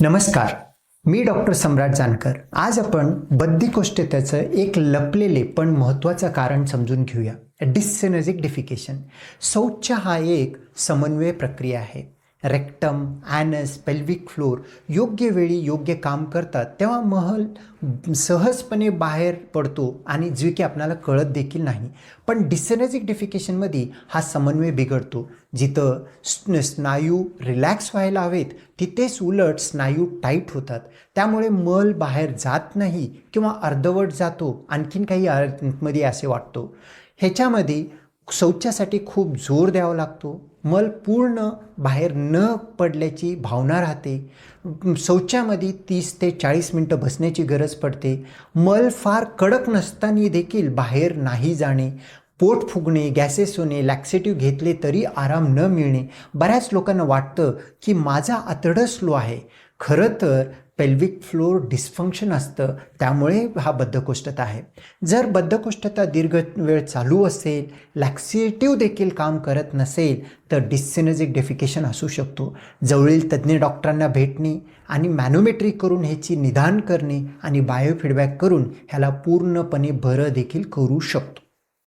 नमस्कार मी डॉक्टर सम्राट जानकर. आज आपण बद्धिकोष्ठतेचं एक लपलेले पण महत्त्वाचं कारण समजून घेऊया. Dyssynergic defecation. शौच हा एक समन्वय प्रक्रिया आहे. रेक्टम ॲनस पेल्विक फ्लोर योग्य वेळी योग्य काम करतात. तेव्हा महल सहजपणे बाहेर पडतो आणि जे की आपल्याला कळत देखील नाही. पण डिसेनर्जिक डिफिकेशनमध्ये हा समन्वय बिघडतो. जिथं स्न- स्नायू रिलॅक्स व्हायला हवेत तिथेच उलट स्नायू टाईट होतात. त्यामुळे मल बाहेर जात नाही किंवा अर्धवट जातो आणखीन काही मध्ये असे वाटतो. ह्याच्यामध्ये शौचासाठी खूप जोर द्यावा लागतो. मल पूर्ण बाहेर न पडल्याची भावना राहते. शौचामध्ये तीस ते चाळीस मिनटं बसण्याची गरज पडते. मल फार कडक नसताना देखील बाहेर नाही जाणे पोट फुगणे गॅसेस होणे लॅक्सेटिव्ह घेतले तरी आराम न मिळणे बऱ्याच लोकांना वाटतं की माझा आतडं स्लो आहे. खरं तर पेल्विक फ्लोर डिस्फंक्शन असतं. त्यामुळे हा बद्धकोष्ठता आहे. जर बद्धकोष्ठता दीर्घ वेळ चालू असेल लॅक्सेटिव्ह देखील काम करत नसेल तर डिस्सिनेजिक डेफिकेशन असू शकतो. जवळील तज्ज्ञ डॉक्टरांना भेटणे आणि मॅनोमेट्री करून ह्याची निदान करणे आणि बायोफीडबॅक करून ह्याला पूर्णपणे बरं देखील करू शकतो.